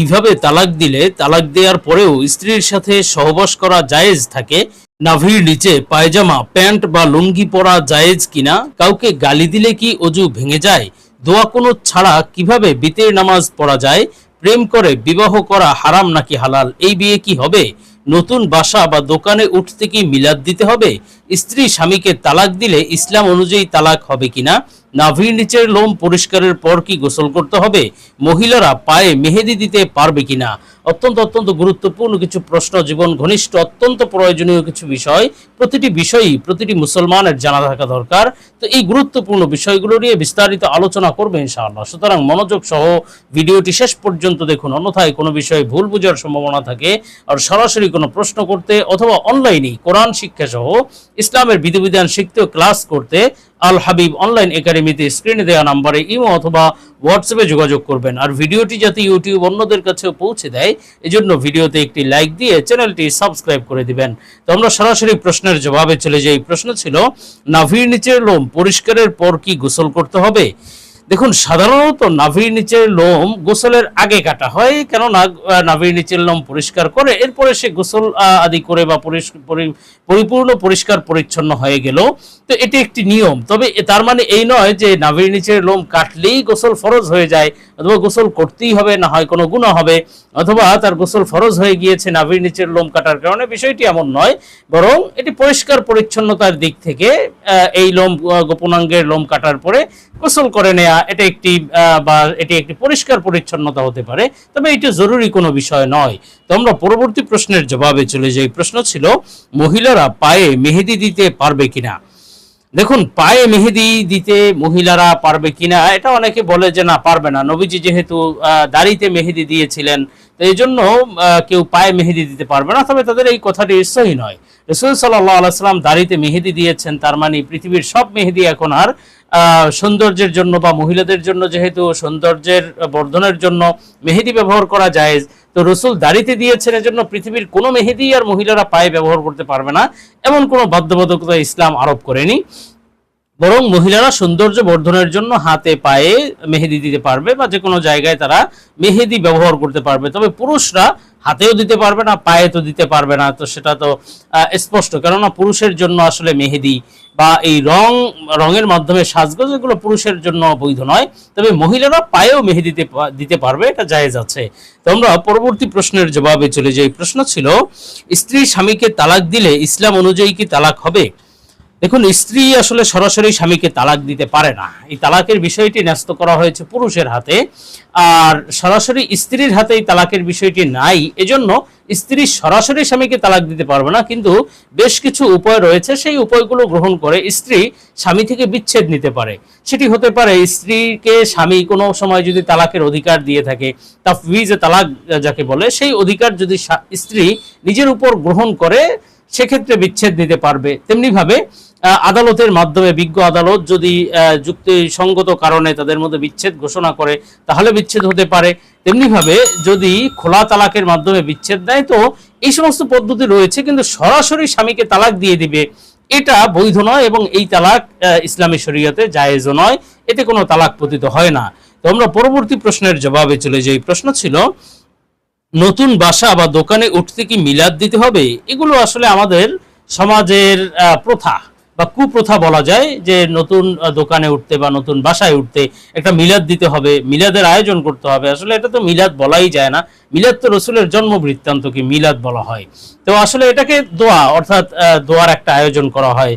কীভাবে তালাক দিলে তালাক দেওয়ার পরেও স্ত্রীর সাথে সহবাস করা জায়েজ থাকে? নাভির নিচে পায়জামা, প্যান্ট বা লুঙ্গি পরা জায়েজ কিনা? কাউকে গালি দিলে কি অজু ভেঙে যায়? দোয়া কোনো ছাড়া কীভাবে বিতের নামাজ পড়া যায়? প্রেম করে বিবাহ করা হারাম নাকি হালাল? এই বিয়ে কি হবে? নতুন বাসা বা দোকানে উঠতে কি মিলাদ দিতে হবে? স্ত্রী স্বামীকে তালাক দিলে ইসলাম অনুযায়ী তালাক হবে কিনা? নাভির নিচের লোম পরিষ্কারের পর কি গোসল করতে হবে? মহিলারা পায়ে মেহেদি দিতে পারবে কিনা? অত্যন্ত অত্যন্ত গুরুত্বপূর্ণ কিছু প্রশ্ন, জীবন ঘনিষ্ঠ, অত্যন্ত প্রয়োজনীয় কিছু বিষয়, প্রতিটি বিষয়ই প্রতিটি মুসলমানের জানা থাকা দরকার। তো এই গুরুত্বপূর্ণ বিষয়গুলো নিয়ে বিস্তারিত আলোচনা করবে ইনশাআল্লাহ। সুতরাং মনোযোগ সহ ভিডিওটি শেষ পর্যন্ত দেখুন, অন্যথায় কোনো বিষয়ে ভুল বোঝার সম্ভাবনা থাকে আর সরাসরি কোনো প্রশ্ন করতে অথবা অনলাইনে কোরআন শিক্ষা সহ ইসলামের বিধিবিধান শিখতেও ক্লাস করতে আল হাবিব অনলাইন একাডেমিতে স্ক্রিনে দেওয়া নাম্বারে ইমো অথবা হোয়াটসঅ্যাপে যোগাযোগ করবেন। আর ভিডিওটি যাতে ইউটিউব অন্যদের কাছেও পৌঁছে দেয় এজন্য ভিডিওতে একটি লাইক দিয়ে চ্যানেলটি সাবস্ক্রাইব করে দিবেন। তো আমরা সরাসরি প্রশ্নের জবাবে চলে যাই। প্রশ্ন ছিল নাভির নিচের লোম পরিষ্কারের পর কি গোসল করতে হবে? দেখুন সাধারণত নাভির নিচের লোম গোসলের আগে কাটা হয় আহ, নাভির নিচের লোম পরিষ্কার করে এরপরে সে গোসল আদি করে বা পরিপূর্ণ পরিষ্কার পরিচ্ছন্ন হয়ে গেল। তো এটি একটি নিয়ম। তবে তার মানে এই নয় যে নাভির নিচের লোম কাটলেই গোসল ফরজ হয়ে যায় অথবা গোসল করতেই হবে, না হয় কোনো গুণা হবে, অথবা তার গোসল ফরজ হয়ে গিয়েছে, নাভির নিচের লোম কাটার কারণে বিষয়টি এমন নয়, বরং এটি পরিষ্কার পরিচ্ছন্নতার দিক থেকে এই লোম গোপনাঙ্গের লোম কাটার পরে গোসল করে নেয়া, এটা একটি বা এটি একটি পরিষ্কার পরিচ্ছন্নতা হতে পারে, তবে এটি জরুরি কোনো বিষয় নয়। তো আমরা পরবর্তী প্রশ্নের জবাবে চলে যাই। প্রশ্ন ছিল, মহিলারা পায়ে মেহেদি দিতে পারবে কিনা? দেখুন, পায়ে মেহেদি দিতে মহিলারা পারবে কিনা, এটা অনেকে বলে যে না, পারবে না। নবীজি যেহেতু দাড়িতে মেহেদি দিয়েছিলেন এই জন্য কেউ পায়ে মেহেদি দিতে পারবে না, তবে তাদের এই কথাটি সহি নয়। রসুল সাল্লাহ আলাইসাল্লাম দাড়িতে মেহেদি দিয়েছেন, তার মানে পৃথিবীর সব মেহেদি এখন আর সৌন্দর্যের জন্য বা মহিলাদের জন্য যেহেতু, সৌন্দর্যের বর্ধনের জন্য মেহেদি ব্যবহার করা যায় তো রসুল দাড়িতে দিয়েছেন, এজন্য পৃথিবীর কোনো মেহেদি আর মহিলারা পায়ে ব্যবহার করতে পারবে না। এমন কোনো বাধ্যবাধকতা ইসলাম আরোপ করেনি। বরং মহিলারা সৌন্দর্য বর্ধনের জন্য হাতে পায়ে মেহেদি দিতে পারবে বা যে কোনো জায়গায় তারা মেহেদি ব্যবহার করতে পারবে। তবে পুরুষরা হাতেও দিতে পারবে না পায়ে তো দিতে পারবে না। তো সেটা তো স্পষ্ট। কেননা পুরুষের জন্য আসলে মেহেদি বা এই রং, রঙের মাধ্যমে সাজগোজ এগুলো পুরুষের জন্য বৈধ নয়। তবে মহিলারা পায়েও মেহেদি দিতে দিতে পারবে, এটা জায়েজ আছে। তো আমরা পরবর্তী প্রশ্নের জবাবে চলে যাই। প্রশ্ন ছিল, স্ত্রী স্বামীকে তালাক দিলে ইসলাম অনুযায়ী কি তালাক হবে? দেখুন, স্ত্রী আসলে সরাসরি স্বামীকে তালাক দিতে পারে না। এই তালাকের বিষয়টি ন্যস্ত করা হয়েছে পুরুষের হাতে। আর সরাসরি স্ত্রীর হাতে এই তালাকের বিষয়টি নাই। এজন্য স্ত্রী সরাসরি স্বামীকে তালাক দিতে পারবে না। কিন্তু বেশ কিছু উপায় রয়েছে। সেই উপায়গুলো গ্রহণ করে স্ত্রী স্বামী থেকে বিচ্ছেদ নিতে পারে। সেটি হতে পারে, স্ত্রীকে স্বামী কোনো সময় যদি তালাকের অধিকার দিয়ে থাকে তাফবিজে তালাক যাকে বলে, সেই অধিকার যদি স্ত্রী নিজের উপর গ্রহণ করে সেক্ষেত্রে বিচ্ছেদ দিতে পারবে। তেমনিভাবে আদালতের মাধ্যমে, বিজ্ঞ আদালত যদি যুক্তিসঙ্গত কারণে তাদের মধ্যে বিচ্ছেদ ঘোষণা করে, তাহলে বিচ্ছেদ হতে পারে। তেমনিভাবে, যদি খোলা তালাকের মাধ্যমে বিচ্ছেদ দেয়, তো এই সমস্ত পদ্ধতি রয়েছে, কিন্তু সরাসরি স্বামীকে তালাক দিয়ে দিবে, এটা বৈধ নয় এবং এই তালাক ইসলামী শরীয়তে জায়েজও নয়। এতে কোনো তালাক পতিত হয় না। তো আমরা পরবর্তী প্রশ্নের জবাবে চলে যাই। প্রশ্ন ছিল নতুন বাসা বা দোকানে উঠতে কি মিলাদ দিতে হবে? এগুলো আসলে আমাদের সমাজের প্রথা বা কুপ্রথা বলা যায় যে নতুন দোকানে উঠতে বা নতুন বাসায় উঠতে একটা মিলাদ দিতে হবে, মিলাদের আয়োজন করতে হবে। আসলে এটা তো মিলাদ বলাই যায় না। মিলাদ তো রসুলের জন্ম বৃত্তান্তকে মিলাদ বলা হয়। তো আসলে এটাকে দোয়া অর্থাৎ দোয়ার একটা আয়োজন করা হয়।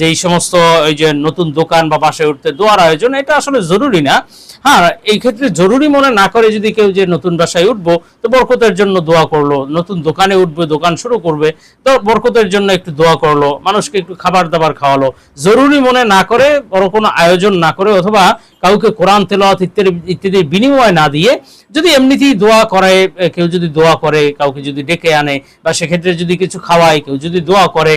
যেই সমস্ত ওই যে নতুন দোকান বা বাসায় উঠতে দোয়ার আয়োজন, এটা আসলে জরুরি না। হ্যাঁ এই ক্ষেত্রে জরুরি মনে না করে যদি কেউ যে নতুন বাসায় উঠবো, তো বরকতের জন্য দোয়া করল, নতুন দোকানে উঠবে, দোকান শুরু করবে, তো বরকতের জন্য একটু দোয়া করল, মানুষকে একটু খাবার দাবার খাওয়ালো। জরুরি মনে না করে বড় কোনো আয়োজন না করে, অথবা কাউকে কোরআন তেলাওয়াত ইত্যাদি ইত্যাদির বিনিময় না দিয়ে যদি এমনিতেই দোয়া করে কেউ যদি দোয়া করে, কাউকে যদি ডেকে আনে বা সেক্ষেত্রে যদি কিছু খাওয়ায়, কেউ যদি দোয়া করে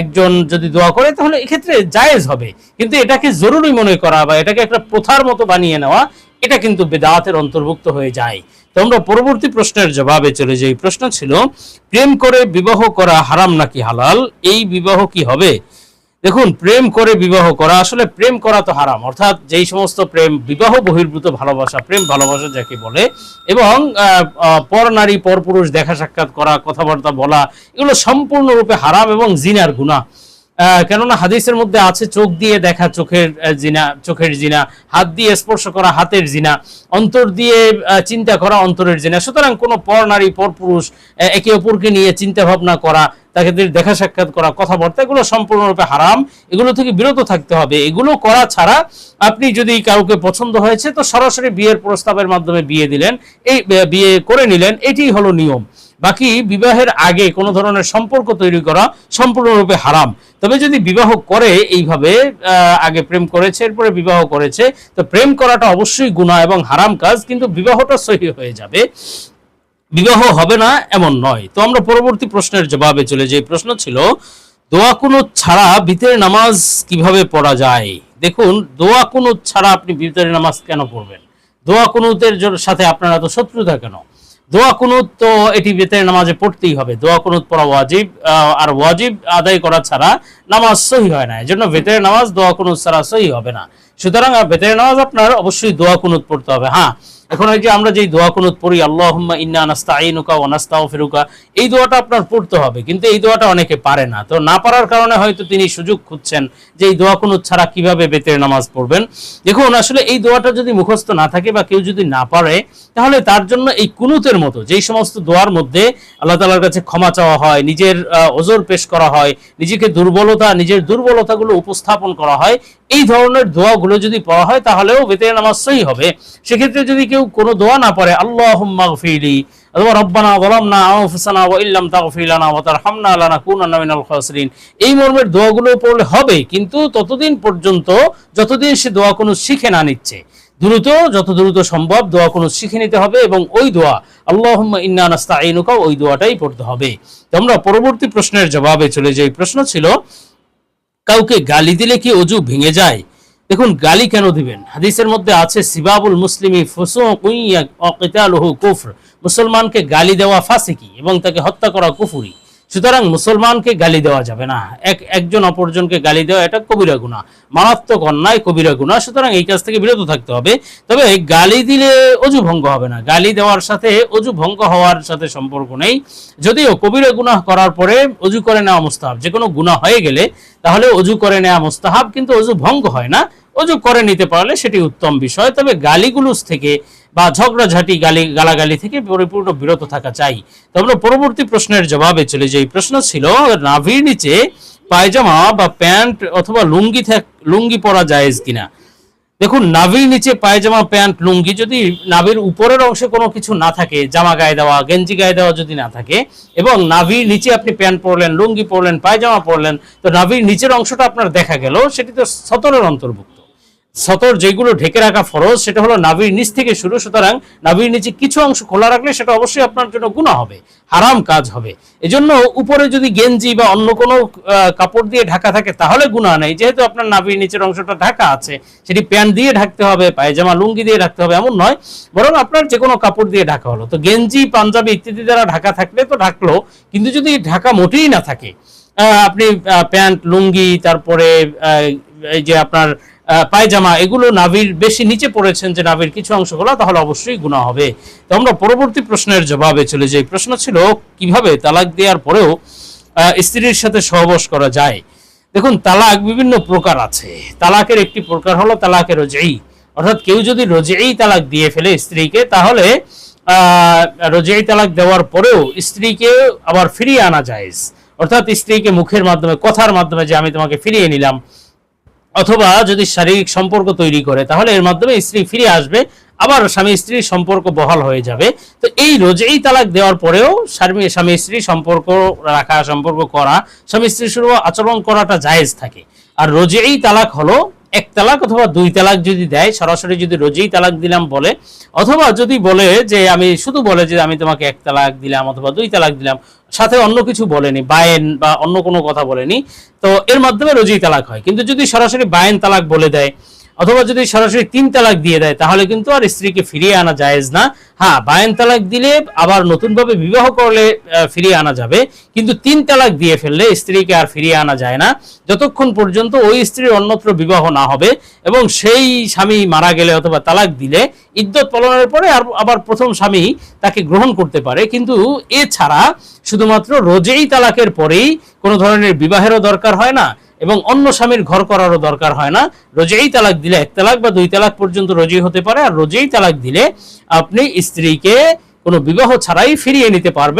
একজন যদি দোয়া করে, তাহলে এক্ষেত্রে জায়েজ হবে। কিন্তু এটাকে জরুরি মনে করা বা এটাকে একটা প্রথার মতো বানিয়ে নেওয়া, এটা কিন্তু বেদাতের অন্তর্ভুক্ত হয়ে যায়। তো আমরা পরবর্তী প্রশ্নের জবাবে চলে যাই। প্রশ্ন ছিল, প্রেম করে বিবাহ করা হারাম নাকি হালাল? এই বিবাহ কি হবে? দেখুন, প্রেম করে বিবাহ করা, আসলে প্রেম করা তো হারাম। অর্থাৎ যেই সমস্ত প্রেম, বিবাহ বহির্ভূত ভালোবাসা, প্রেম ভালোবাসা যাকে বলে, এবং পর নারী, পর পুরুষ, দেখা সাক্ষাৎ করা, কথাবার্তা বলা, এগুলো সম্পূর্ণরূপে হারাম এবং জিনার গুণা কেননা হাদিসের মধ্যে আছে, চোখ দিয়ে দেখা চোখের জিনা চোখের জিনা, হাত দিয়ে স্পর্শ করা হাতের জিনা, অন্তর দিয়ে চিন্তা করা অন্তরের জিনা। সুতরাং কোনো পর নারী, পর পুরুষ একে অপরকে নিয়ে চিন্তা ভাবনা করা তাকে দেখা সাক্ষাৎ করা, কথাবার্তা, এগুলো সম্পূর্ণরূপে হারাম। এগুলো থেকে বিরত থাকতে হবে। এগুলো করা ছাড়া আপনি যদি কাউকে পছন্দ হয়েছে, তো সরাসরি বিয়ের প্রস্তাবের মাধ্যমে বিয়ে দিলেন, এই বিয়ে করে নিলেন এটি হলো নিয়ম। বাকি বিবাহের আগে কোনো ধরনের সম্পর্ক তৈরি করা সম্পূর্ণরূপে হারাম। তবে যদি বিবাহ করে, এইভাবে আগে প্রেম করেছে, এরপরে বিবাহ করেছে, তো প্রেম করাটা অবশ্যই গুনাহ এবং হারাম কাজ, কিন্তু বিবাহটা সহি হয়ে যাবে। বিবাহ হবে না এমন নয়। তো আমরা পরবর্তী প্রশ্নের জবাবে চলে যাই। প্রশ্ন ছিল, দোয়া কুনুত ছাড়া ভিতরে নামাজ কীভাবে পড়া যায়? দেখুন, দোয়া কুনুত ছাড়া আপনি ভিতরে নামাজ কেন পড়বেন? দোয়া কুনুতের সাথে আপনার এত শত্রুতা কেন? দোয়া কুনুত তো এটি ভিতরে নামাজে পড়তেই হবে। দোয়া কুনুত পড়া ওয়াজিব আর ওয়াজিব আদায় করা ছাড়া নামাজ সহি হয় না। এজন্য ভেতরে নামাজ দোয়া কুনুত ছাড়া সহি হবে না। সুতরাং ভেতরে নামাজ আপনার অবশ্যই দোয়া কুনুত পড়তে হবে। হ্যাঁ এখন ওই যে আমরা যেই দোয়া কুনুত পড়ি, আল্লাহুম্মা ইন্না নাস্তা নাস্তাঈনুকা ওয়া নাস্তাগফিরুকা এই দোয়াটা আপনার পড়তে হবে। কিন্তু এই দোয়াটা অনেকে পারে না। তো না পারার কারণে হয়তো তিনি সুযোগ খুঁজছেন যে এই দোয়া কুনুত ছাড়া কীভাবে বেতের নামাজ পড়বেন। দেখুন, আসলে এই দোয়াটা যদি মুখস্থ না থাকে বা কেউ যদি না পারে, তাহলে তার জন্য এই কুনুতের মতো, যেই সমস্ত দোয়ার মধ্যে আল্লাহ তাআলার কাছে ক্ষমা চাওয়া হয়, নিজের ওজর পেশ করা হয়, নিজেকে দুর্বলতা, নিজের দুর্বলতাগুলো উপস্থাপন করা হয়, এই ধরনের দোয়াগুলো যদি পড়া হয়, তাহলেও বেতের নামাজ সহি হবে। সেক্ষেত্রে যদি কেউ কোনো দোয়া না পড়ে, আল্লাহুম্মা গফিরলি অথবা, রব্বানা যালামনা আনফুসানা ওয়া ইল্লাম তাগফির লানা ওয়া তারহামনা লানাকুনান্না মিনাল খাসিরিন এই মর্মের দোয়াগুলো পড়লে হবে, কিন্তু ততদিন পর্যন্ত যতদিন সে দোয়া কোনো শিখে না নিচ্ছে। দ্রুত, যত দ্রুত সম্ভব দোয়া কোনো শিখে নিতে হবে এবং ওই দোয়া, আল্লাহুম্মা ইন্না নাস্তাঈনুকা ওই দোয়াটাই পড়তে হবে। আমরা পরবর্তী প্রশ্নের জবাবে চলে যাই। প্রশ্ন ছিল, কাউকে গালি দিলে কি অজু ভেঙে যায়? দেখুন, গালি কেন দিবেন? হাদিসের মধ্যে আছে, সিবাবুল মুসলিমি ফুসুকিতালহু কুফর। মুসলমানকে গালি দেওয়া ফাসিকি এবং তাকে হত্যা করা কুফুরি। সুতরাং মুসলমানকে গালি দেওয়া যাবে না। এক, একজন অপরজনকে গালি দেওয়া, এটা কবিরা গুণা মারাত্মক অন্যায়, কবিরা গুণা সুতরাং এই কাজ থেকে বিরত থাকতে হবে। তবে গালি দিলে অজু ভঙ্গ হবে না। গালি দেওয়ার সাথে অজু ভঙ্গ হওয়ার সাথে সম্পর্ক নেই। যদিও কবিরা গুনাহ করার পরে অজু করে নেওয়া মুস্তাহাব, যে কোনো গুনাহ হয়ে গেলে তাহলে অজু করে নেওয়া মুস্তাহাব, কিন্তু অজু ভঙ্গ হয় না। অজু করে নিতে পারলে সেটি উত্তম বিষয়। তবে গালিগুলোস থেকে বা ঝগড়াঝাটি গালি, গালাগালি থেকে পরিপূর্ণ বিরত থাকা চাই। তো আমরা পরবর্তী প্রশ্নের জবাবে চলে যাই। প্রশ্ন ছিল, নাভির নিচে পায়জামা বা প্যান্ট অথবা লুঙ্গি লুঙ্গি পরা জায়েজ কিনা? দেখুন, নাভির নিচে পায়জামা, প্যান্ট, লুঙ্গি যদি নাভির উপরের অংশে কোনো কিছু না থাকে, জামা গায়ে দেওয়া, গেঞ্জি গায়ে দেওয়া যদি না থাকে, এবং নাভির নিচে আপনি প্যান্ট পরলেন, লুঙ্গি পরলেন, পায়জামা পরলেন, তো নাভির নিচের অংশটা আপনার দেখা গেল, সেটি তো সতরের অন্তর্ভুক্ত। সতর যেগুলো ঢেকে রাখা ফরজ, সেটা হলো নাভির নিচ থেকে শুরু। সুতরাং নাভির নিচে কিছু অংশ খোলা রাখলে সেটা অবশ্যই আপনার জন্য গুণা হবে, হারাম কাজ হবে। এজন্য উপরে যদি গেঞ্জি বা অন্য কোনো কাপড় দিয়ে ঢাকা থাকে, তাহলে গুণা নেই। যেহেতু আপনার নাভির নিচের অংশটা ঢাকা আছে, সেটি প্যান্ট দিয়ে ঢাকতে হবে, পায়জামা, লুঙ্গি দিয়ে ঢাকতে হবে, এমন নয়। বরং আপনার যে কোনো কাপড় দিয়ে ঢাকা হলো। তো গেঞ্জি, পাঞ্জাবি ইত্যাদি দ্বারা ঢাকা থাকলে তো ঢাকলো, কিন্তু যদি ঢাকা মোটেই না থাকে আপনি প্যান্ট, লুঙ্গি, তারপরে এই যে আপনার পায়জামা, এগুলো নাভির বেশি নিচে পড়েছেন যে নাভির কিছু অংশ তাহলে অবশ্যই গুণা হবে। তো আমরা পরবর্তী প্রশ্নের জবাবে চলে যাই। প্রশ্ন ছিল, কীভাবে তালাক দেওয়ার পরেও স্ত্রীর সাথে সহবাস করা যায়? দেখুন, তালাক বিভিন্ন প্রকার আছে। তালাকের একটি প্রকার হলো তালাকের রোজেই। অর্থাৎ কেউ যদি রোজেই তালাক দিয়ে ফেলে স্ত্রীকে, তাহলে রোজেই তালাক দেওয়ার পরেও স্ত্রীকে আবার ফিরিয়ে আনা যায় অর্থাৎ স্ত্রীকে মুখের মাধ্যমে, কথার মাধ্যমে যে আমি তোমাকে ফিরিয়ে নিলাম অথবা যদি শারীরিক সম্পর্ক তৈরি করে, তাহলে এর মাধ্যমে স্ত্রী ফিরে আসবে, আবার স্বামী স্ত্রীর সম্পর্ক বহাল হয়ে যাবে। তো এই রোজেই তালাক দেওয়ার পরেও স্বামী স্বামী স্ত্রী সম্পর্ক রাখা, সম্পর্ক করা, স্বামী স্ত্রীর শুরু আচরণ করাটা জায়েজ থাকে। আর রোজেই তালাক হলো এক তালাক অথবা দুই তালাক যদি দেয়, সরাসরি যদি রোজেই তালাক দিলাম বলে, অথবা যদি বলে যে আমি শুধু বলে যে আমি তোমাকে এক তালাক দিলাম অথবা দুই তালাক দিলাম, সাথে অন্য কিছু বলেনি, বায়েন বা অন্য কোনো কথা বলেনি, তো এর মাধ্যমে রোজেই তালাক হয়। কিন্তু যদি সরাসরি বায়েন তালাক বলে দেয় অথবা যদি সরাসরি তিন তালাক দিয়ে দেয়, তাহলে কিন্তু আর স্ত্রীকে ফিরিয়ে আনা জায়েজ না। হ্যাঁ বায়ান তালাক দিলে আবার নতুনভাবে বিবাহ করলে ফিরিয়ে আনা যাবে। কিন্তু তিন তালাক দিয়ে ফেললে স্ত্রীকে আর ফিরিয়ে আনা যায় না। যতক্ষণ পর্যন্ত ওই স্ত্রীর অন্যত্র বিবাহ না হবে এবং সেই স্বামী মারা গেলে অথবা তালাক দিলে ইদ্যত পালনের পরে আর আবার প্রথম স্বামী তাকে গ্রহণ করতে পারে। কিন্তু এছাড়া শুধুমাত্র রোজেই তালাকের পরেই কোনো ধরনের বিবাহেরও দরকার হয় না। এবং অন্য স্বামীর ঘর করারও দরকার হয় না। রোজেই তালাক দিলে এক তালাক বা দুই তালাক পর্যন্ত রোজেই হতে পারে। আর রোজেই তালাক দিলে আপনি স্ত্রীকে কোনো বিবাহ ছাড়াই ফিরিয়ে নিতে পারবেন।